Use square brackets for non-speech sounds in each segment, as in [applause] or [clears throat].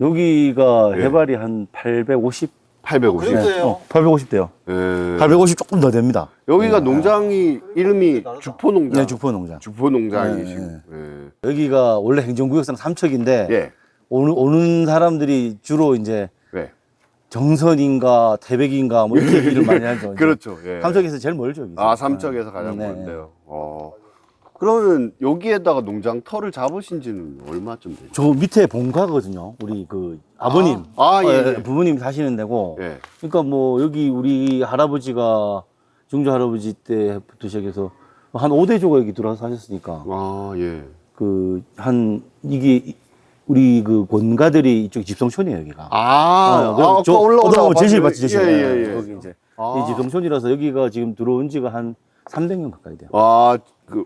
여기가 예. 해발이 한 850, 850. 그래도- 그래요? 어, 850대요. 예. 850 조금 더 됩니다. 여기가 농장이 이름이 주포 농장. 네, 주포 농장. 주포 농장이시고. 네, 예. 여기가 원래 행정구역상 삼척인데 예. 오는, 오는 사람들이 주로 이제 네. 정선인가 태백인가 뭐 이렇게 얘기를 [laughs] 많이 하죠. 이제. 그렇죠. 예. 삼척에서 제일 멀죠. 여기서. 아, 삼척에서 가장 네. 먼데요. 어. 그러면 여기에다가 농장 터를 잡으신 지는 얼마쯤 되죠? 저 밑에 본가거든요. 우리 그 아버님, 아, 아, 예, 어, 예. 부모님 사시는 데고. 예. 그러니까 뭐 여기 우리 할아버지가 중조 할아버지 때부터 시작해서 한 5대 조가 여기 들어와서 사셨으니까 아, 예. 그 한 이게 우리 그 권가들이 이쪽 집성촌이에요 여기가. 아, 그럼 아까 저 올라오다가 제실 봤어요. 받지 제실. 예, 예, 예. 여기 이제 아. 이 집성촌이라서 여기가 지금 들어온 지가 한 300년 가까이 돼요. 아, 그,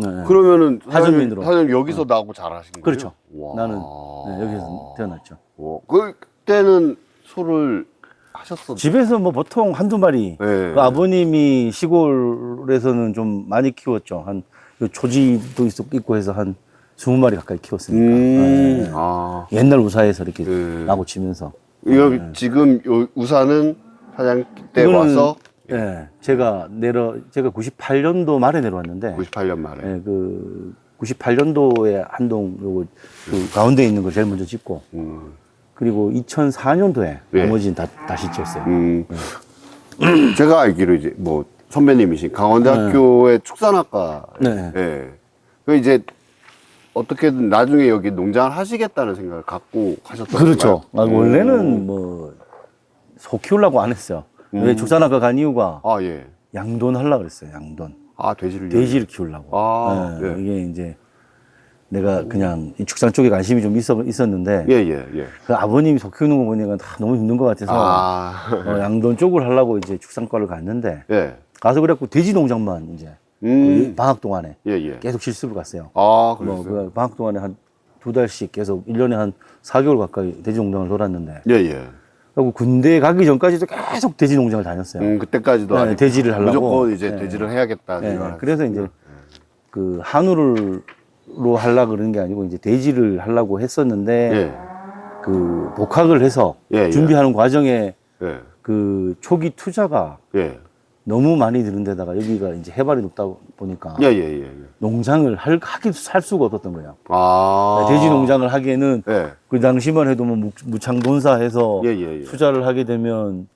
네, 네. 그러면은 사장님, 하전민으로. 사장님 여기서 나고 자라신 거예요? 그렇죠. 와. 나는 네, 여기서 태어났죠. 와. 그때는 소를 하셨었나요? 집에서 뭐 보통 한두 마리. 네. 그 아버님이 시골에서는 좀 많이 키웠죠. 한요 초지도 있- 있고 해서 한 20마리 가까이 키웠으니까. 음. 네. 아. 옛날 우사에서 이렇게 네. 나고 치면서. 이거 지금 요 우산은 사장 때 이거는, 와서 예, 제가 내려, 제가 98년도 말에 내려왔는데, 98년 말에. 예, 그, 98년도에 한동 요거 그 가운데 있는 걸 제일 먼저 짓고, 음. 그리고 2004년도에 네. 나머지는 다, 다시 지었어요. 음. [clears throat] 제가 알기로 이제 뭐 선배님이신 강원대학교의 축산학과. 네. 예. 그 이제 어떻게든 나중에 여기 농장을 하시겠다는 생각을 갖고 하셨던 그렇죠. 아, 건가요? 원래는 뭐, 소 키우려고 안 했어요. 왜 음. 축산학과 간 이유가 아, 예. 양돈 하려고 그랬어요, 양돈. 아, 돼지를. 돼지를 키우려고. 아, 예, 예. 이게 이제 내가 그냥 이 축산 쪽에 관심이 좀 있어, 있었는데, 예, 예, 예. 그 아버님이 소 키우는 거 보니까 다 너무 힘든 것 같아서, 아. 어, 양돈 쪽을 하려고 이제 축산과를 갔는데, 예. 가서 그래갖고 돼지 농장만 이제, 음. 그 방학 동안에 예, 예. 계속 실습을 갔어요. 아, 뭐, 그랬어요. 그 방학 동안에 한 두 달씩 계속 일년에한 4개월 가까이 돼지 농장을 돌았는데, 예, 예. 그리고 군대 가기 전까지도 계속 돼지 농장을 다녔어요. 음, 그때까지도 네, 아니고 돼지를 하려고. 무조건 이제 네. 돼지를 해야겠다. 예, 생각을 그래서. 이제 그 한우를 로 하려고 그러는 게 아니고 이제 돼지를 하려고 했었는데 예. 그 복학을 해서 예, 예. 준비하는 과정에 예. 그 초기 투자가 예. 너무 많이 드는 데다가 여기가 이제 해발이 높다 보니까 예, 예, 예. 예. 농장을 할 하기 살 수가 없었던 거예요. 아. 돼지 농장을 하기에는 예. 그 당시만 해도 뭐 무- 무창돈사해서 예, 예, 예. 투자를 하게 되면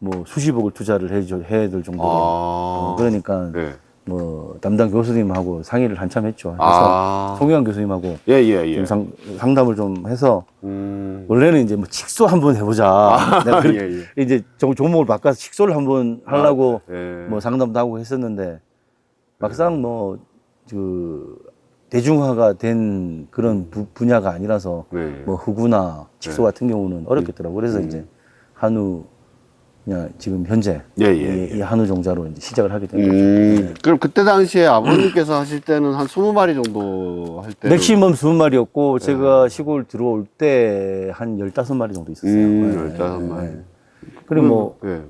뭐 수십억을 투자를 해줘 해야 될 정도로 아. 어, 그러니까 예. 뭐 담당 교수님하고 상의를 한참 했죠. 그래서 아. 송영환 교수님하고 예, 예, 예. 좀 상, 상담을 좀 해서 음. 원래는 이제 뭐 칙소 한번 해보자. 내가 그렇게 예, 이제 종- 종목을 바꿔서 칙소를 한번 하려고 예. 뭐 상담도 하고 했었는데 막상 뭐 그 대중화가 된 그런 부, 분야가 아니라서 네. 뭐 흑우나 칙소 네. 같은 경우는 어렵겠더라고. 그래서 이제 한우 지금 현재 예, 예, 이, 이 한우 종자로 이제 시작을 하게 된 거죠. 음. 그럼 그때 당시에 아버님께서 하실 때는 한 20마리 정도 할 때. 맥시멈 20마리였고 제가 시골 들어올 때 한 15마리 정도 있었어요. 음, 네, 15마리. 네. 그리고 뭐 예.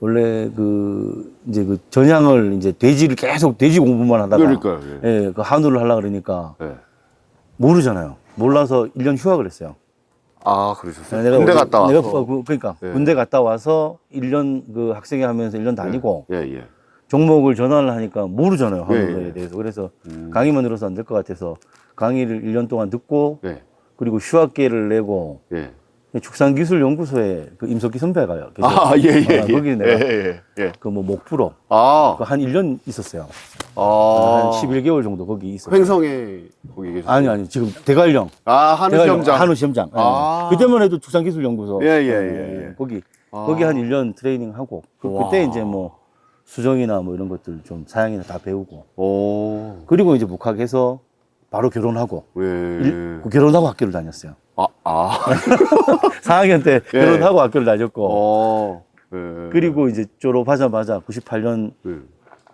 원래 그 이제 그 전향을 이제 돼지를 계속 돼지 공부만 하다가 그러니까요. 예. 예, 그 한우를 하려 그러니까 예. 모르잖아요. 몰라서 1년 휴학을 했어요. 아, 그러셨어요. 내가 군대 어디- 갔다 와서. 내가 어, 그- 그러니까 예. 군대 갔다 와서 1년 그 학생회 하면서 1년 다니고 예, 예. 종목을 전환을 하니까 모르잖아요. 예, 한우에 예. 대해서. 그래서 음. 강의만 들어서 안 될 것 같아서 강의를 1년 동안 듣고 예. 그리고 휴학계를 내고 예. 축산기술연구소에 그 임석기 선배가 계세요. 아, 예, 예. 아, 예. 거기 내가 예, 예, 예. 그뭐 목부로 아. 그 한 1년 있었어요. 아. 한 11개월 정도 거기 있었어요. 횡성에 거기 계셨어요? 아니 아니 지금 대관령 아, 한우 대관령, 시험장. 한우 시험장. 예. 아. 그때만 해도 축산기술연구소. 예, 예, 예, 예. 거기 아. 거기 한 1년 트레이닝 하고 그, 와. 그때 이제 뭐 수정이나 뭐 이런 것들 좀 사양이나 다 배우고 오. 그리고 이제 복학해서 바로 결혼하고 예. 일- 그 결혼하고 학교를 다녔어요. 아, 아. [laughs] 4학년 때 예. 결혼하고 학교를 다녔고 어. 예. 그리고 이제 졸업하자마자 98년 예.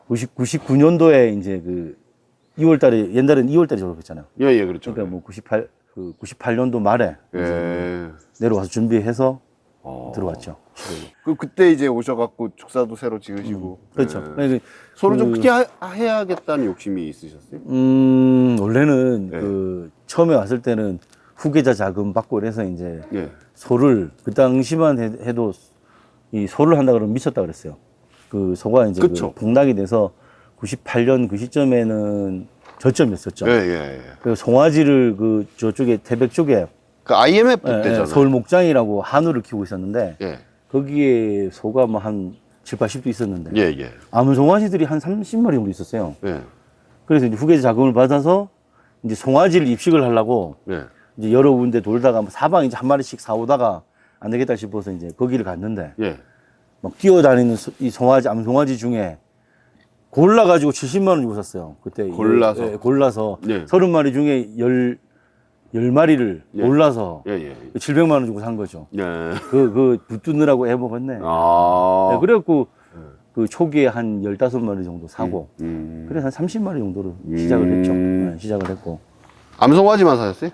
90, 99년도에 이제 그 2월 달에 옛날엔 2월 달에 졸업했잖아요. 예, 예, 그렇죠. 그러니까 뭐 98, 그 98년도 말에 예. 내려와서 준비해서 어. 들어왔죠. 시골로. 그 그때 이제 오셔갖고 축사도 새로 지으시고. 그렇죠. 예. 그러니까 서로 좀 그- 크게 하- 해야겠다는 욕심이 있으셨어요? 음, 원래는 네. 그 처음에 왔을 때는 후계자 자금 받고 그래서 이제 예. 소를 그 당시만 해- 해도 이 소를 한다 그러면 미쳤다 그랬어요. 그 소가 이제 그쵸. 그 폭락이 돼서 98년 그 시점에는 저점이었었죠. 예, 예, 예. 그 송아지를 그 저쪽에 태백 쪽에 그 IMF 예, 예, 때잖아요. 서울 목장이라고 한우를 키우고 있었는데 예. 거기에 소가 뭐 한 7, 80도 있었는데 예, 예. 아무 송아지들이 한 30마리 정도 있었어요. 예. 그래서 이제 후계자 자금을 받아서 이제 송아지를 입식을 하려고 예. 이제 여러 군데 돌다가 뭐 사방 이제 한 마리씩 사오다가 안 되겠다 싶어서 이제 거기를 갔는데 예. 막 뛰어다니는 소- 이 송아지 암송아지 중에 골라 가지고 70만 원 주고 샀어요. 그때 골라서? 예, 골라서 예. 30마리 중에 열, 열 마리를 예. 골라서 예, 예. 700만 원 주고 산 거죠. 예. 그, 그, 붙드느라고 해먹었네. 아. 네, 그래갖고 그 초기에 한 15마리 정도 사고 음. 그래서 한 30마리 정도로 시작을 했죠. 음. 네, 시작을 했고. 암송아지만 사셨어요?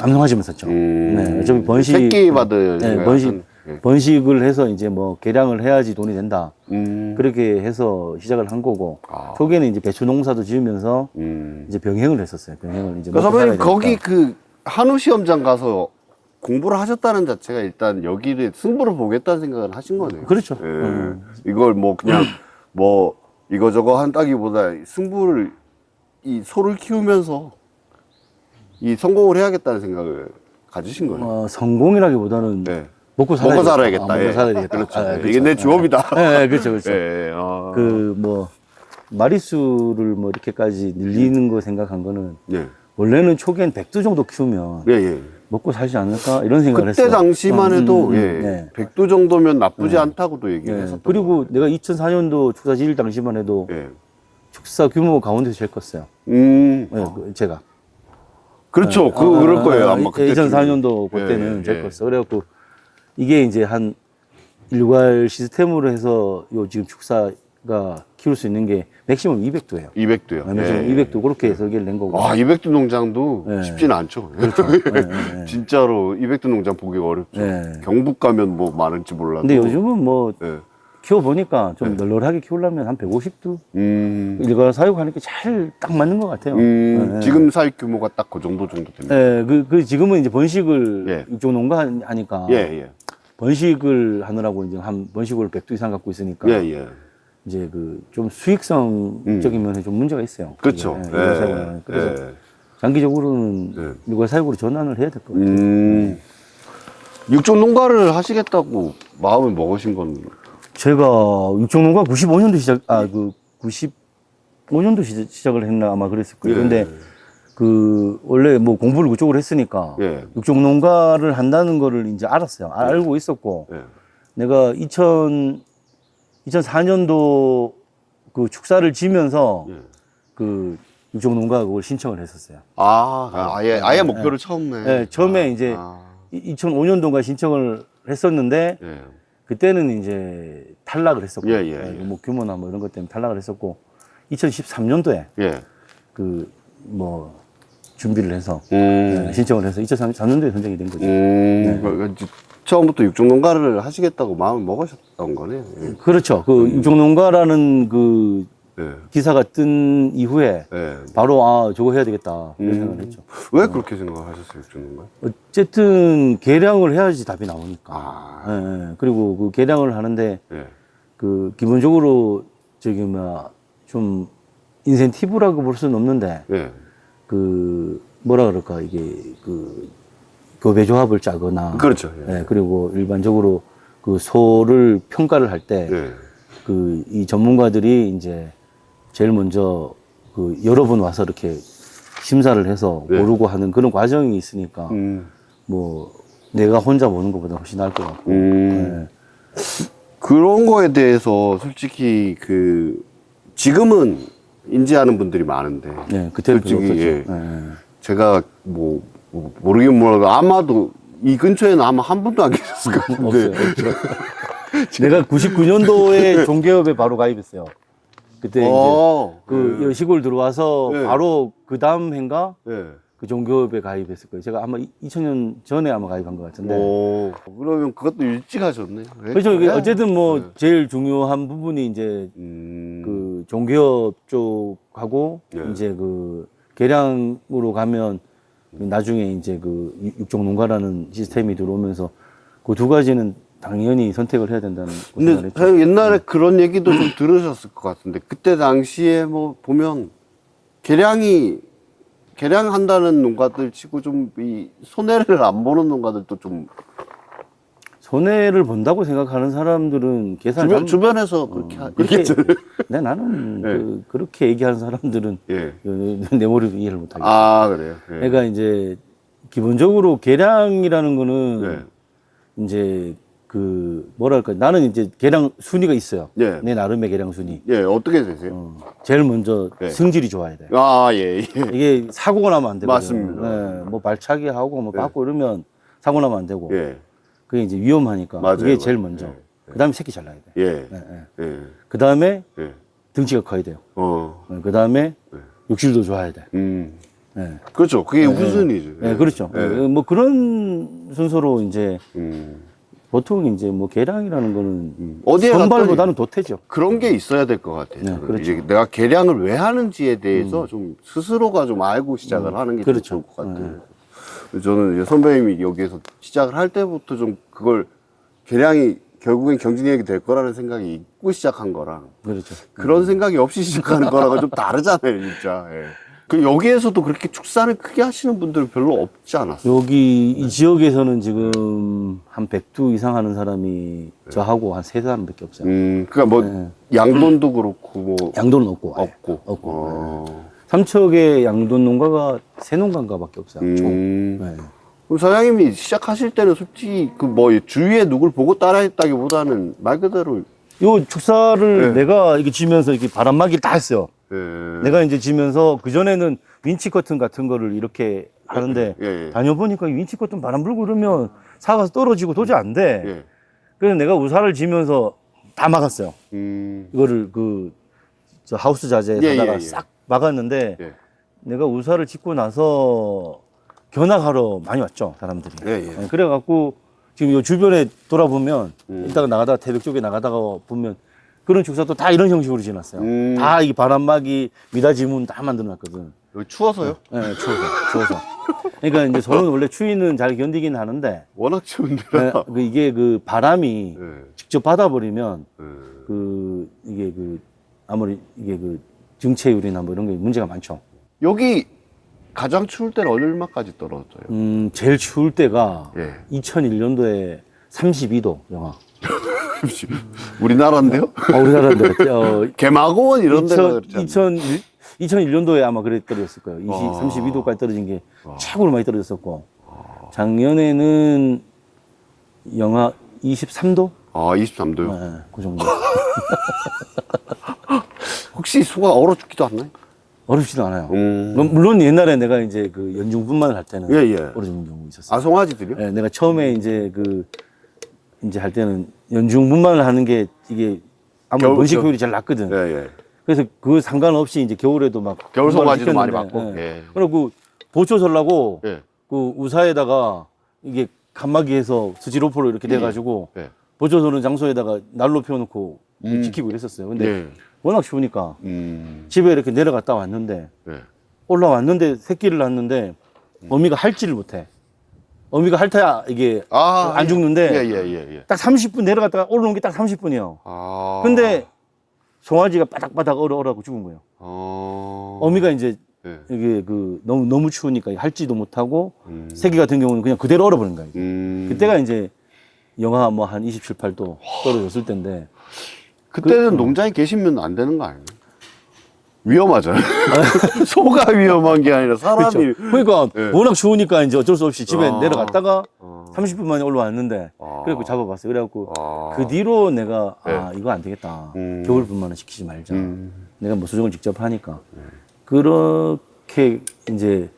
암송아지만 샀죠. 음. 네, 어차피 번식. 새끼 받을 네, 번식, 한- 예. 번식을 해서 이제 뭐 개량을 해야지 돈이 된다. 음. 그렇게 해서 시작을 한 거고. 아. 초기에는 이제 배추 농사도 지으면서 음. 이제 병행을 했었어요. 병행을 이제. 그 선배님 살아야 거기. 그 한우 시험장 가서 공부를 하셨다는 자체가 일단 여기를 승부를 보겠다는 생각을 하신 거네요. 그렇죠. 예. 음. 이걸 뭐 그냥 뭐 이거저거 한다기보다 승부를 이 소를 키우면서 이 성공을 해야겠다는 생각을 가지신 거네요. 어, 성공이라기보다는 네. 먹고 살아야 먹고 되겠다. 살아야겠다. 아, 먹고 예. 살아야 되겠다. [laughs] 그렇죠. 아, 예. 그렇죠. 이게 내 예. 주업이다. 예, 예, 그렇죠, 그렇죠. [laughs] 예, 아. 그뭐 마리수를 뭐 이렇게까지 늘리는 거 생각한 거는 예. 원래는 초기엔 100두 정도 키우면 예, 예. 먹고 살지 않을까 이런 생각을 그때 했어요. 당시만 음, 해도 음, 음, 예. 네. 백두 정도면 나쁘지 않다고도 얘기를 네. 했었던 그리고 내가 2004년도 축사 지을 당시만 해도 거. 예. 축사 규모 가운데서 제일 컸어요. 음. 네, 그 제가. 그렇죠. 그 아, 그럴 거예요. 아, 아마 그때 2004년도 예, 그때는 예, 제일 예. 컸어. 그래갖고 이게 이제 한 일괄 시스템으로 해서 요 지금 축사 가 키울 수 있는 게 맥시멈 200도예요. 200도요. 맥시멈 200도 그렇게 설계를 낸 거고. 와, 200도 농장도 예. 쉽지는 않죠. [laughs] 예, 예. [laughs] 진짜로 200도 농장 보기가 어렵죠. 예. 경북 가면 뭐 많을지 몰라도. 근데 요즘은 뭐 예. 키워 보니까 좀 널널하게 키우려면 한 150도 음, 일괄 사육하는 게잘딱 맞는 것 같아요. 음, 예, 지금 사육 규모가 딱 그 정도 정도 됩니다. 예, 그, 그 지금은 이제 번식을 예. 육종 농가 하니까 예, 예. 번식을 하느라고 이제 한 번식을 100도 이상 갖고 있으니까 예, 예. 이제 그 좀 수익성적인 면에 좀 문제가 있어요. 그렇죠. 예, 하는. 그래서 예. 장기적으로는 예. 일괄 사육으로 전환을 해야 될 것 같아요. 음, 육종 농가를 하시겠다고 마음을 먹으신 건 제가 육종 농가 95년도 시작, 아, 그 95년도 시작, 시작을 했나 아마 그랬을 거예요. 예. 근데 그 원래 뭐 공부를 그쪽으로 했으니까 예. 육종 농가를 한다는 거를 이제 알았어요. 아, 알고 있었고 예. 내가 2000 2004년도 그 축사를 지면서 예. 그 육종 농가 그걸 신청을 했었어요. 아, 아예 아예 목표를 처음 해. 네, 처음에 이제 아, 2005년도인가 신청을 했었는데 예. 그때는 이제 탈락을 했었고, 예, 예, 예. 뭐 규모나 뭐 이런 것 때문에 탈락을 했었고, 2013년도에 예. 그 뭐 준비를 해서 음. 네, 신청을 해서 2003년도에 선정이 된 거죠. 음, 그, 그, 처음부터 육종 농가를 하시겠다고 마음을 먹으셨던 거네요. 예. 그렇죠. 그 육종 농가라는 그 예. 기사가 뜬 이후에 예. 바로 아 저거 해야 되겠다 이런 음. 생각을 했죠. 왜 그렇게 생각하셨어요, 육종 농가? 어쨌든 개량을 해야지 답이 나오니까. 아, 예, 예. 그리고 그 개량을 하는데 예. 그 기본적으로 저기 뭐좀 인센티브라고 볼 수는 없는데 예. 그 뭐라 그럴까 이게 그 교배 조합을 짜거나 그렇죠. 예. 예, 그리고 일반적으로 그 소를 평가를 할 때 예. 그 이 전문가들이 이제 제일 먼저 그 여러 번 와서 이렇게 심사를 해서 네. 고르고 하는 그런 과정이 있으니까 음. 뭐 내가 혼자 보는 것보다 훨씬 나을 것 같고 음. 예. 그런 거에 대해서 솔직히 그 지금은 인지하는 분들이 많은데 네, 그때는 별로 솔직히. 예. 예, 예. 제가 뭐, 뭐 모르긴 몰라도 아마도 이 근처에는 아마 한 분도 안 계셨을 것 같은데 없어요. [laughs] 내가 99년도에 [laughs] 종교협에 바로 가입했어요. 그때 이제 어, 그 예. 시골 들어와서 네. 바로 그 다음 해인가 예. 그 종교협에 가입했을 거예요. 제가 아마 2000년 전에 아마 가입한 것 같은데. 오, 그러면 그것도 일찍 하셨네. 예. 그렇죠. 이게? 어쨌든 뭐 네. 제일 중요한 부분이 이제 음, 그 종교협 쪽하고 네. 이제 그 계량으로 가면 나중에 이제 그 육- 육종 농가라는 시스템이 들어오면서 그 두 가지는 당연히 선택을 해야 된다는 그 근데. 사장님 옛날에 그런 얘기도 좀 들으셨을 것 같은데 그때 당시에 뭐 보면 개량이 개량한다는 농가들 치고 좀 이 손해를 안 보는 농가들도 좀 손해를 본다고 생각하는 사람들은 계산 주변, 주변에서 그렇게 하- 어. 네, 나는 [laughs] 네. 그, 그렇게 얘기하는 사람들은 예. 그, 내 머리로 이해를 못하겠어. 아 그래요. 예. 그러니까 이제 기본적으로 계량이라는 거는 네. 이제 그 뭐랄까 나는 이제 계량 순위가 있어요. 예. 내 나름의 계량 순위. 예 어떻게 되세요? 어, 제일 먼저 네. 승질이 좋아야 돼. 아 예. 예. 이게 사고가 나면 안 되거든. 맞습니다. 네, 뭐 발차기 하고 뭐 네. 받고 이러면 사고 나면 안 되고. 예. 그게 이제 위험하니까. 맞아요, 그게 제일 맞아요. 먼저. 네. 그다음에 새끼 잘 나야 돼. 예. 네, 네. 예. 그다음에 예. 등치가 커야 돼요. 어. 네, 그다음에 네. 욕실도 좋아야 돼. 음. 네. 그렇죠. 그게 우선이죠. 네, 그렇죠. 예. 네, 뭐 그런 순서로 이제 음. 보통 이제 뭐 계량이라는 거는 음. 어디에 선발보다는 도태죠. 그런 게 있어야 될 것 같아요. 네. 그렇죠. 이제 내가 개량을 왜 하는지에 대해서 좀 스스로가 좀 알고 시작을 하는 게 그렇죠. 좋을 것 같아요. 저는 선배님이 여기에서 시작을 할 때부터 좀 그걸 개량이 결국엔 경쟁력이 될 거라는 생각이 있고 시작한 거랑 그렇죠. 그런 생각이 없이 시작하는 거랑은 좀 다르잖아요, 진짜. 예. 그 여기에서도 그렇게 축사를 크게 하시는 분들은 별로 없지 않았어요. 여기 이 지역에서는 지금 한 100두 이상 하는 사람이 저하고 한 세 사람밖에 없어요. 음, 그러니까 뭐 네. 양돈도 그렇고 뭐 양돈은 없고. 없고. 없고. 어. 삼척의 양돈 농가가 세 농가인가밖에 없어요. 총. 음. 네. 그럼 사장님이 시작하실 때는 솔직히 그 뭐 주위에 누굴 보고 따라했다기보다는 말 그대로 요 축사를 네. 내가 이렇게 지면서 이렇게 바람막이를 다 했어요. 예. 내가 이제 지면서 그 전에는 윈치 커튼 같은 거를 이렇게 하는데 예, 예. 다녀보니까 이 윈치 커튼 바람 불고 그러면 사가서 떨어지고 도저히 안 돼. 예. 그래서 내가 우사를 지면서 다 막았어요. 음. 이거를 그 저 하우스 자재에다가 예, 예, 예. 싹 막았는데 예. 내가 우사를 짓고 나서 견학하러 많이 왔죠 사람들이. 예, 예. 예, 그래갖고 지금 요 주변에 돌아보면 음. 이따가 나가다가 태백 쪽에 나가다가 보면 그런 축사도 다 이런 형식으로 지났어요. 음. 다 이 바람막이 미닫이문 다 만들어놨거든. 여기 추워서요? 예, 추워서, 추워서. 그러니까 이제 저는 원래 추위는 잘 견디긴 하는데 워낙 추운데라. 예, 그 이게 그 바람이 예. 직접 받아버리면 예. 그 이게 그 아무리 이게 그 증체율이나 뭐 이런 게 문제가 많죠. 여기 가장 추울 때는 얼마까지 떨어져요? 음, 제일 추울 때가 예. 2001년도에 32도 영하. [laughs] 우리나라인데요? 어, 우리나라인데 [laughs] 어, 개마고원 이런 데가 2000, 그렇지 2001, 2001년도에 아마 그래 떨어졌을 거예요. 20, 아. 32도까지 떨어진 게 최고로 많이 떨어졌었고 작년에는 영하 23도? 아, 23도요? 네, 그 정도. [laughs] 혹시 소가 얼어 죽기도 않나요? 어렵지도 않아요. 음. 뭐, 물론 옛날에 내가 이제 그 연중분만을 할 때는 예, 예. 어려 죽는 경우 있었어요. 아, 송아지들이요? 예, 내가 처음에 이제 그 이제 할 때는 연중분만을 하는 게 이게 아무 겨울- 번식 효율이 잘 낮거든. 예, 예. 그래서 그 상관없이 이제 겨울에도 막 겨울 분만을 송아지도 많이 시켰는데, 받고, 예. 예. 그리고 보초 설라고 예. 그 우사에다가 이게 칸막이에서 스지로포로 이렇게 돼가지고 예. 보초 서는 장소에다가 난로 피워놓고 음. 지키고 이랬었어요. 근데 예. 워낙 추우니까 음. 집에 이렇게 내려갔다 왔는데 예. 올라왔는데 새끼를 낳는데 어미가 할지를 못해. 어미가 핥아야 이게 아, 안 예. 죽는데 예, 예, 예, 예. 딱 30분 내려갔다가 올라온 게 딱 30분이요. 아. 근데 송아지가 바닥바닥 얼어 얼어하고 죽은 거예요. 어. 어미가 이제 예. 이게 그 너무 너무 추우니까 할지도 못하고 음. 새끼 같은 경우는 그냥 그대로 얼어버린 거예요. 음. 그때가 이제 영하 뭐 한 27, 8도 떨어졌을 때인데 그때는 농장에 계시면 안 되는 거 아니에요? 위험하잖아요. [laughs] 소가 위험한 게 아니라 사람이. 그렇죠. 그러니까 예. 워낙 추우니까 이제 어쩔 수 없이 집에 아. 내려갔다가 어. 30분 만에 올라왔는데 아. 그래갖고 잡아봤어요. 그래갖고 아. 그 뒤로 내가 아 이거 안 되겠다. 음. 겨울분만은 시키지 말자. 음. 내가 뭐 수정을 직접 하니까 그렇게 이제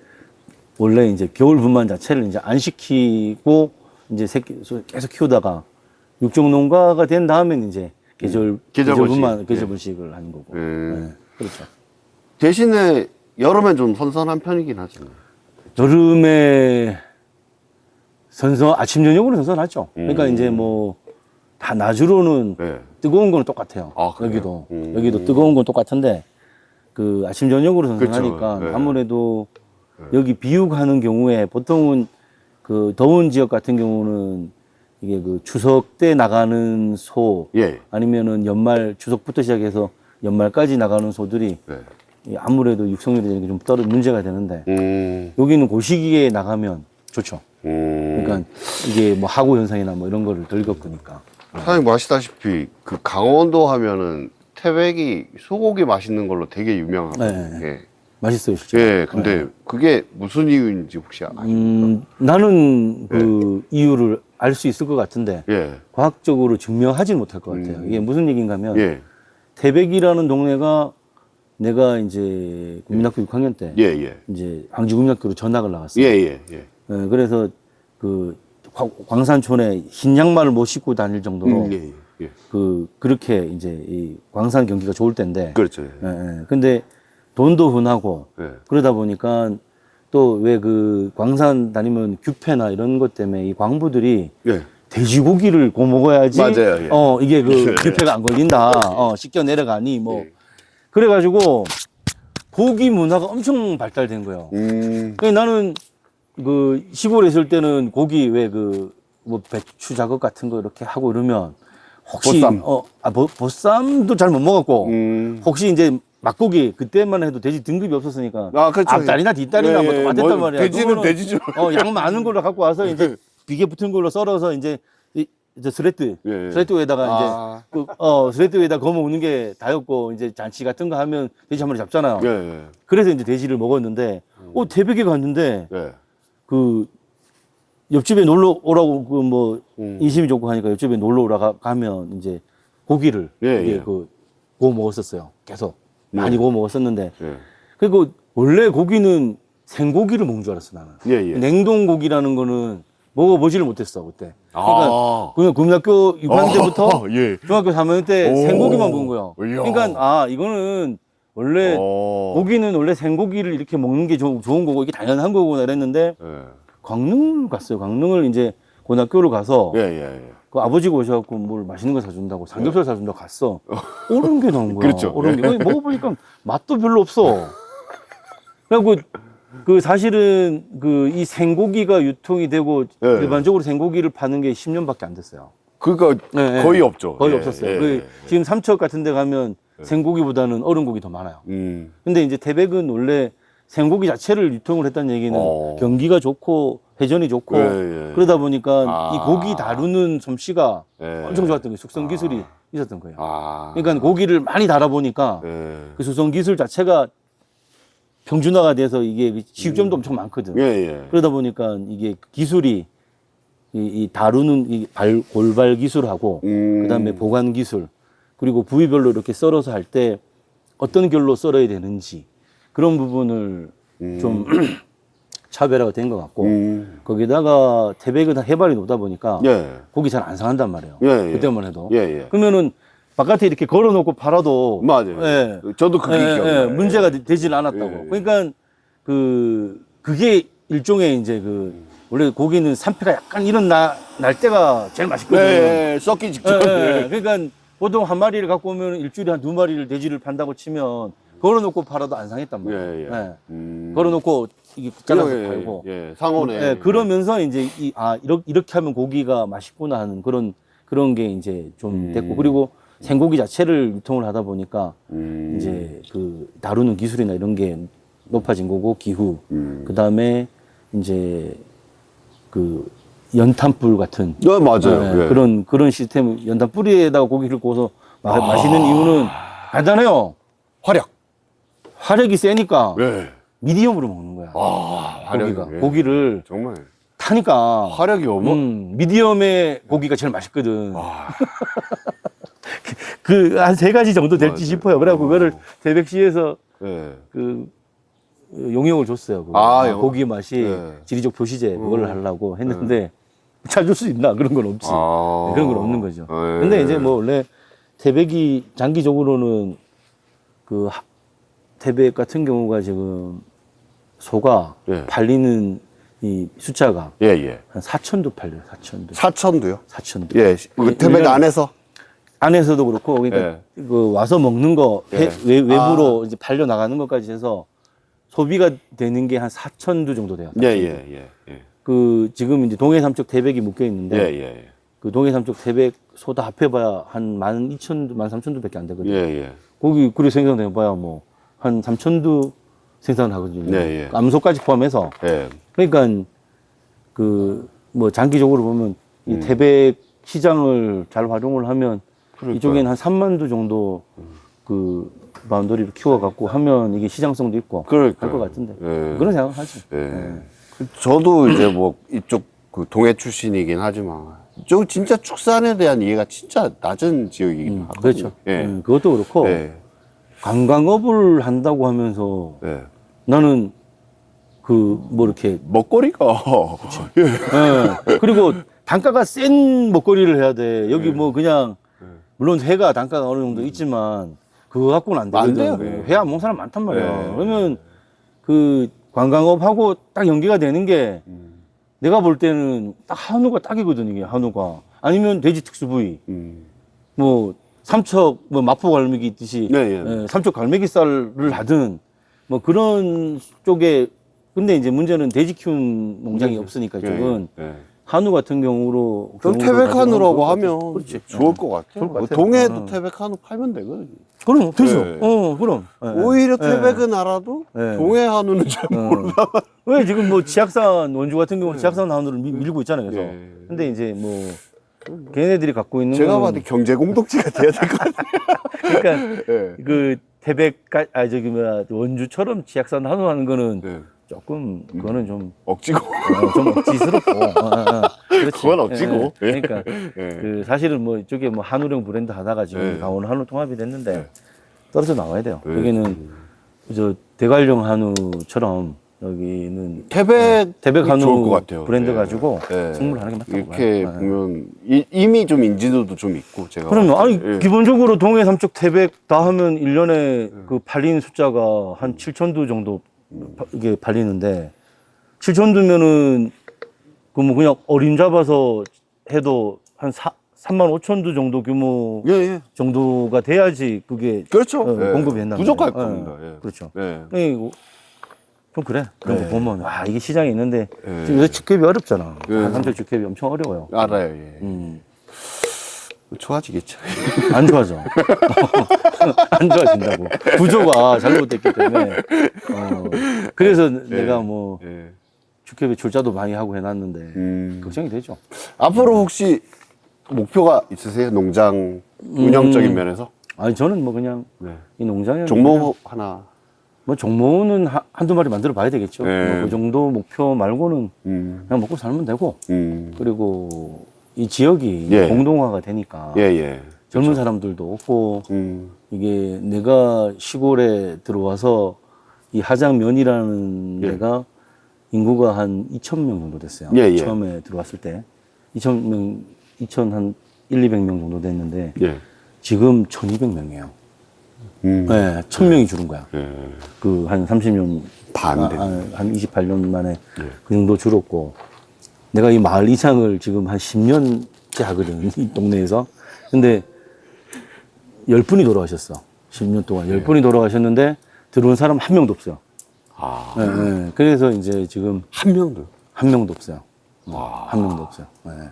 원래 이제 겨울분만 자체를 이제 안 시키고 이제 새끼 소- 계속 키우다가 육종 농가가 된 다음엔 이제 계절 계절 계절분만. 계절 예. 번식을 하는 거고. 예. 네, 그렇죠. 대신에 여름엔 좀 선선한 편이긴 하잖아요. 여름에 선선 아침 저녁으로 선선하죠. 그러니까 음. 이제 뭐 다 낮으로는 네. 뜨거운 거는 똑같아요. 아, 그래요? 여기도 음. 여기도 뜨거운 건 똑같은데 그 아침 저녁으로 선선하니까 그쵸. 네. 아무래도 여기 비육하는 경우에 보통은 그 더운 지역 같은 경우는 이게 그 추석 때 나가는 소 예. 아니면은 연말 추석부터 시작해서 연말까지 나가는 소들이 네. 이 아무래도 육성률이 되는 게좀 떨어 문제가 되는데 음. 여기는 그 시기에 나가면 좋죠. 음. 그러니까 이게 뭐 하구 현상이나 뭐 이런 거를 덜 겪으니까. 사장님 뭐 아시다시피 그 강원도 하면은 태백이 소고기 맛있는 걸로 되게 유명하거든요. 네. 예. 맛있어요, 실제. 예, 근데 그게 무슨 이유인지 혹시 아, 음, 나는 그 이유를 알 수 있을 것 같은데 예. 과학적으로 증명하지는 못할 것 같아요. 음. 이게 무슨 얘기인가 하면 예. 태백이라는 동네가 내가 이제 국민학교 6학년 때 예, 예. 이제 광주국민학교로 전학을 나왔어요. 예, 예, 예. 예, 그래서 그 과- 광산촌에 흰 양말을 못 신고 다닐 정도로 음, 예, 예, 예. 그 그렇게 이제 이 광산 경기가 좋을 때인데 그렇죠. 예, 예. 근데 돈도 흔하고 예. 그러다 보니까 또 왜 그 광산 다니면 규패나 이런 것 때문에 이 광부들이 예. 돼지고기를 고 먹어야지 맞아요, 예. 어 이게 그 예. [laughs] [laughs] 규패가 안 걸린다 어 씻겨 내려가니 뭐 예. 그래가지고 고기 문화가 엄청 발달된 거예요. 음. 그러니까 나는 그 시골에 있을 때는 고기 왜 그 뭐 배추 작업 같은 거 이렇게 하고 이러면 혹시 보쌈. 어 아, 보, 보쌈도 잘 못 먹었고 음. 혹시 이제 막고기 그때만 해도 돼지 등급이 없었으니까 아, 그렇죠. 앞다리나 뒷다리나 예, 뭐 예. 똑같았단 뭐, 말이야. 돼지는 그거는 돼지죠. 어, 양 많은 걸로 갖고 와서 이제 비계 붙은 걸로 썰어서 이제 이, 이제 스레트 예, 예. 스레트 위에다가 아. 이제 그, 어 스레트 위에다 거먹는 게 다였고 이제 잔치 같은 거 하면 돼지 한 마리 잡잖아요. 예, 예. 그래서 이제 돼지를 먹었는데 어 태백에 갔는데 예. 그 옆집에 놀러 오라고 그뭐 음. 인심이 좋고 하니까 옆집에 놀러 오라 가면 이제 고기를 예, 예. 그 구워 먹었었어요. 계속 많이 예. 구워 먹었었는데 예. 그리고 원래 고기는 생고기를 먹는 줄 알았어 나는. 예, 예. 냉동 고기라는 거는 먹어보지를 못했어 그때. 그러니까 아. 그냥 국민학교 6학년 때부터 어, [laughs] 예. 중학교 3학년 때 오. 생고기만 먹은 거예요. 이야. 그러니까 아 이거는 원래 어. 고기는 원래 생고기를 이렇게 먹는 게 좋- 좋은 거고 이게 당연한 거구나 이랬는데 예. 광릉을 갔어요. 광릉을 이제 고등학교를 가서 예, 예, 예. 그 아버지가 오셔갖고 뭘 맛있는 거 사준다고 삼겹살 사준다고 갔어. 오른 게 나온 거야. 그렇죠. 오른 게. 근데 먹어보니까 맛도 별로 없어. 그리고 그 사실은 그 이 생고기가 유통이 되고 예. 일반적으로 생고기를 파는 게 10년밖에 안 됐어요. 그러니까 예, 예. 거의 없죠. 거의 예, 없었어요. 예, 그 예. 지금 삼척 같은 데 가면 생고기보다는 어른 고기 더 많아요. 음. 근데 이제 태백은 원래 생고기 자체를 유통을 했다는 얘기는 어. 경기가 좋고 회전이 좋고 예, 예. 그러다 보니까 아. 이 고기 다루는 솜씨가 예. 엄청 좋았던 거예요. 숙성 기술이 있었던 거예요. 아. 그러니까 고기를 많이 달아 보니까 예. 그 숙성 기술 자체가 평준화가 돼서 이게 그 시육점도 엄청 많거든. 예, 예. 그러다 보니까 이게 기술이 이, 이 다루는 이 발, 골발 기술하고 음. 그다음에 보관 기술 그리고 부위별로 이렇게 썰어서 할 때 어떤 결로 썰어야 되는지 그런 부분을 좀 [clears throat] 차별화가 된 것 같고 음. 거기다가 태백은 다 해발이 높다 보니까 예. 고기 잘 안 상한단 말이에요. 예, 예. 그때만 해도. 예, 예. 그러면은 바깥에 이렇게 걸어놓고 팔아도 맞아요. 예. 저도 그게 예, 기억나요. 예, 문제가 되- 되질 않았다고. 예, 예. 그러니까 그 그게 일종의 이제 그 원래 고기는 산패가 약간 이런 나, 날 때가 제일 예, 맛있거든요. 예, 썩기 예, 직전. 예. 그러니까 보통 한 마리를 갖고 오면 일주일에 한 두 마리를 돼지를 판다고 치면 걸어놓고 팔아도 안 상했단 말이에요. 예, 예. 예. 음. 걸어놓고 이게 잘라서 예, 예, 팔고. 예, 상온에. 예, 그러면서 이제 이, 아, 이렇게, 이렇게 하면 고기가 맛있구나 하는 그런, 그런 게 이제 좀 음. 됐고. 그리고 생고기 자체를 유통을 하다 보니까 음. 이제 그 다루는 기술이나 이런 게 높아진 거고, 기후. 음. 그 다음에 이제 그 연탄불 같은. 네, 맞아요. 예, 예. 그런, 그런 시스템, 연탄불에다가 고기를 구워서 마, 마시는 이유는 간단해요. 활약. 화력이 세니까 예. 미디엄으로 먹는 거야. 아. 고기가. 예. 고기를 정말. 타니까. 활약이 어머. 음, 미디엄의 고기가 제일 맛있거든. 아, [laughs] 그 한 세 가지 정도 될지 맞아요. 싶어요. 그래갖고 어. 그거를 태백시에서 예. 그 용역을 줬어요. 그거. 아, 아, 용- 고기 맛이 네. 지리적 표시제 그걸 하려고 했는데 찾을 수 있나 그런 건 없지. 아. 네, 그런 건 없는 거죠. 예. 근데 이제 뭐 원래 태백이 장기적으로는 그 하- 태백 같은 경우가 지금 소가 예. 팔리는 이 숫자가 예, 예. 한 4천도 팔려요. 4천도. 사천도요? 4천도. 예. 그 태백 왜냐면- 안에서. 안에서도 그렇고 그러니까 그 와서 먹는 거 예. 해- 외, 외부로 이제 팔려 나가는 것까지 해서 소비가 되는 게 한 4천 두 정도 돼요. 예, 예, 예. 예. 그 지금 이제 동해 삼척 태백이 묶여 있는데 예, 예. 그 동해 삼척 태백 소다 합해봐야 한 만 이천 두, 만 삼천 두밖에 안 예, 되거든요. 예. 고기 그리 생산해봐야 뭐 한 삼천 두 생산하거든요. 네, 예. 암소까지 포함해서. 예. 그러니까 그 뭐 장기적으로 보면 이 음. 태백 시장을 잘 활용을 하면 그러니까요. 이쪽에는 한 3만 두 정도 그 바운더리를 키워갖고 하면 이게 시장성도 있고 그러니까 할것 같은데 예. 그런 생각하지. 예. 저도 이제 뭐 이쪽 그 동해 출신이긴 하지만 이쪽 진짜 축산에 대한 이해가 진짜 낮은 지역이긴 음, 하거든요. 그렇죠. 예. 음, 그것도 그렇고 예. 관광업을 한다고 하면서 예. 나는 그 뭐 이렇게 먹거리가 예. 그리고 단가가 센 먹거리를 해야 돼. 네. 여기 뭐 그냥 물론 회가 단가가 어느 정도 있지만 그거 갖고는 안 안 되거든. 돼요, 네. 회안 먹는 사람 많단 말이야. 네. 그러면 그 관광업하고 딱 연계가 되는 게 음. 내가 볼 때는 딱 한우가 딱이거든 이게 한우가 아니면 돼지 특수 부위 음. 뭐 삼척 뭐 마포 갈매기 있듯이 네, 예. 예, 삼척 갈매기살을 하든 뭐 그런 쪽에 근데 이제 문제는 돼지 키우는 농장이 없으니까 이쪽은 예. 예. 한우 같은 경우로 전 경우를 태백 한우라고 가져가면 하면 그렇지. 좋을 것것 뭐. 동해도 어. 태백 한우 팔면 되거든요. 그럼 되죠. 네. 어, 그럼. 예, 예. 오히려 예. 태백은 알아도 네. 동해 한우는 잘 몰라. 어. 왜 지금 뭐 지악산 원주 같은 경우는 지악산 한우를 미- 밀고 있잖아요. 그래서. 예. 근데 이제 뭐 걔네들이 갖고 있는 제가 봐도 경제 공동체가 돼야 될 것 같아요. [laughs] 그러니까 예. 그 태백 아 저기 뭐야 원주처럼 지악산 한우 하는 거는 네. 조금 그거는 좀 억지고. 어, 좀 억지스럽고. 어. 그렇지. 그건 억지고. 예, 예. 그러니까 예. 그 사실은 뭐 이쪽에 뭐 한우령 브랜드 하다가 지금 예. 강원 한우 통합이 됐는데 예. 떨어져 나와야 돼요. 예. 여기는 저 대관령 한우처럼 여기는 태백 태백 한우 좋을 것 같아요. 브랜드 예. 가지고 예. 선물하는 게 맞다고 이렇게 봐요. 예. 보면 이, 이미 좀 인지도도 좀 있고 제가 그럼요. 아니 때. 예. 기본적으로 동해 삼척 태백 다 하면 일년에그 팔리는 숫자가 한 7천 두 정도 파- 이게 팔리는데 7천 두면은 그뭐 그냥 어림 잡아서 해도 한 4, 3만 5천 두 정도 규모 예, 예. 정도가 돼야지 그게 그렇죠. 어, 예. 공급이 된다. 부족할. 겁니다. 예. 그렇죠. 예. 예, 이거 좀 그래. 그런 네. 거 보면 와 이게 시장이 있는데 네. 지금 요새 직급이 어렵잖아. 네. 한 삼척 직급이 엄청 어려워요. 알아요. 예. 음, 좋아지겠죠. [laughs] 안 좋아져. [laughs] 안 좋아진다고. 구조가 잘못됐기 때문에. 어, 그래서 내가 뭐 예. 축협에 출자도 많이 하고 해놨는데 음. 걱정이 되죠. 앞으로 혹시 목표가 있으세요? 농장 운영적인 면에서? 아니 저는 뭐 그냥 네. 이 농장에 종목 하나. 뭐 종목은 하- 한두 마리 만들어 봐야 되겠죠. 네. 뭐그 정도 목표 말고는 음. 그냥 먹고 살면 되고 음. 그리고 이 지역이 예. 공동화가 되니까 예, 예. 젊은 사람들도 없고 음. 이게 내가 시골에 들어와서 이 하장면이라는 예. 데가 인구가 한 2천 명 정도 됐어요. 예, 예. 처음에 들어왔을 때 2천 명, 2천 한 1, 200명 정도 됐는데 예. 지금 1,200명이에요. 음. 네, 1,000명이 줄은 거야. 예. 그한 30년 반 아, 됐- 아, 한 28년 만에 예. 그 정도 줄었고 내가 이 마을 이상을 지금 한 10년째 하거든 이 동네에서 근데 10분이 돌아가셨어 10년 동안 예. 10분이 돌아가셨는데 들어온 사람 한 명도 없어요 아. 예, 예. 그래서 이제 지금 한 명도. 한 명도 없어요 와. 한 명도 없어요 예. 야,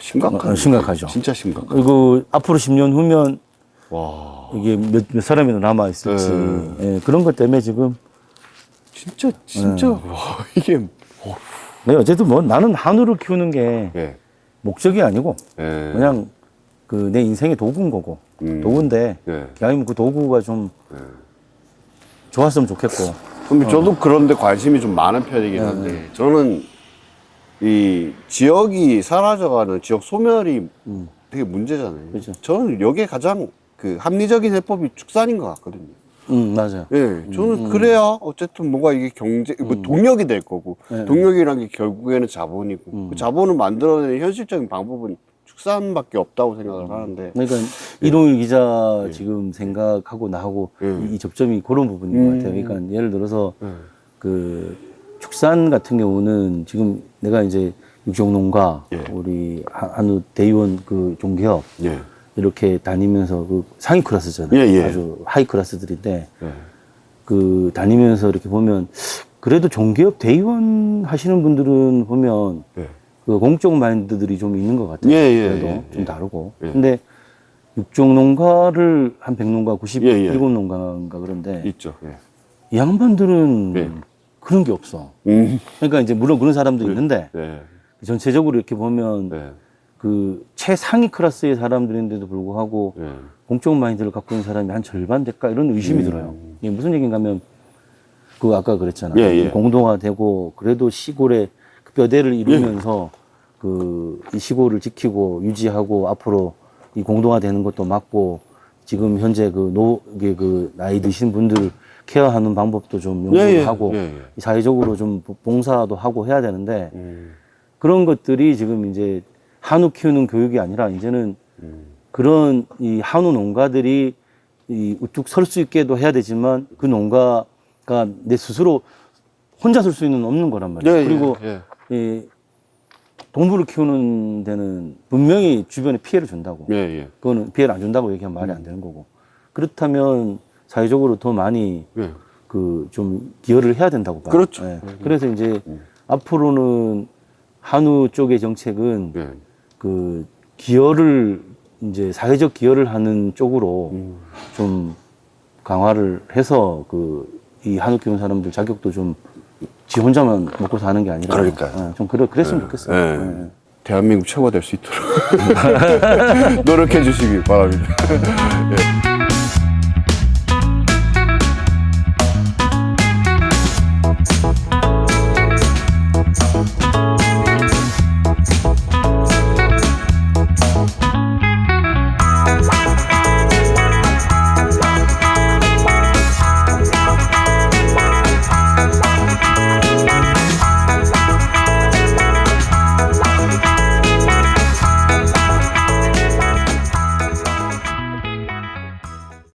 심각한. 어, 심각하죠. 진짜 심각. 그리고 앞으로 10년 후면 와. 이게 몇, 몇 사람이나 남아 있을지 네. 예, 그런 것 때문에 지금 진짜 진짜 네. 와, 이게 어, 네, 어쨌든 뭐 나는 한우를 키우는 게 예. 목적이 아니고 예. 그냥 그 내 인생의 도구인 거고 음. 도구인데 예. 기왕이면 그 도구가 좀 예. 좋았으면 좋겠고 근데 저도 그런데 관심이 좀 많은 편이긴 한데 저는 이 지역이 사라져가는 지역 소멸이 되게 문제잖아요. 그죠. 저는 여기에 가장 그 합리적인 해법이 축산인 것 같거든요. 음 맞아요 예, 저는 그래야 어쨌든 뭐가 이게 경제, 뭐 동력이 될 거고, 네. 동력이라는 게 결국에는 자본이고, 그 자본을 만들어내는 현실적인 방법은 축산밖에 없다고 생각을 하는데, 그러니까 이동일 기자 지금 생각하고 나하고 예. 이, 이 접점이 그런 부분인 음. 것 같아요 그러니까 예를 들어서 예. 그 축산 같은 경우는 지금 내가 이제 육종농가 예. 우리 한- 한우 대의원 그 종기업 예, 이렇게 다니면서 그 상위 클래스잖아요 예, 예. 아주 하이 클래스들인데 예, 그 다니면서 이렇게 보면 그래도 종기업 대의원 하시는 분들은 보면 예. 그 공적 마인드들이 좀 있는 것 같아요. 예, 예, 그래도 예, 좀 예. 다르고. 예. 근데 육종 농가를 한 100농가, 97 예, 예. 농가인가 그런데 있죠. 예. 이 양반들은 예. 그런 게 없어. 음. 그러니까 이제 물론 그런 사람도 있는데 네. 전체적으로 이렇게 보면 네. 그 최상위 클래스의 사람들인데도 불구하고 네. 공적 마인드를 갖고 있는 사람이 한 절반 될까 이런 의심이 들어요. 이게 무슨 얘기인가 하면 그 아까 그랬잖아요. 음. 예, 예. 공동화되고 그래도 시골의 그 뼈대를 이루면서 그 이 시골을 지키고 유지하고 앞으로 이 공동화되는 것도 막고 지금 현재 그 노, 이게 그 나이 드신 분들 케어하는 방법도 좀 연구를 예, 예. 하고 예, 예. 사회적으로 좀 봉사도 하고 해야 되는데 음. 그런 것들이 지금 이제 한우 키우는 교육이 아니라 이제는 음. 그런 이 한우 농가들이 이 우뚝 설 수 있게도 해야 되지만 그 농가가 내 스스로 혼자 설수 있는 없는 거란 말이에요. 예, 예, 그리고 예. 이 동물을 키우는 데는 분명히 주변에 피해를 준다고. 예, 예. 그거는 피해를 안 준다고 얘기하면 말이 안 되는 거고. 그렇다면 사회적으로 더 많이 예. 그좀 기여를 해야 된다고 봐요. 그렇죠. 예. 그래서 이제 앞으로는 한우 쪽의 정책은 예. 그 기여를 이제 사회적 기여를 하는 쪽으로 음. 좀 강화를 해서 그 이 한우 키우는 사람들 자격도 좀 지 혼자만 먹고 사는 게 아니라 그러니까요. 예, 좀 그래 그랬으면 좋겠어요. 예. 예. 대한민국 최고가 될 수 있도록 [laughs] 노력해 주시기 바랍니다. [laughs] 예.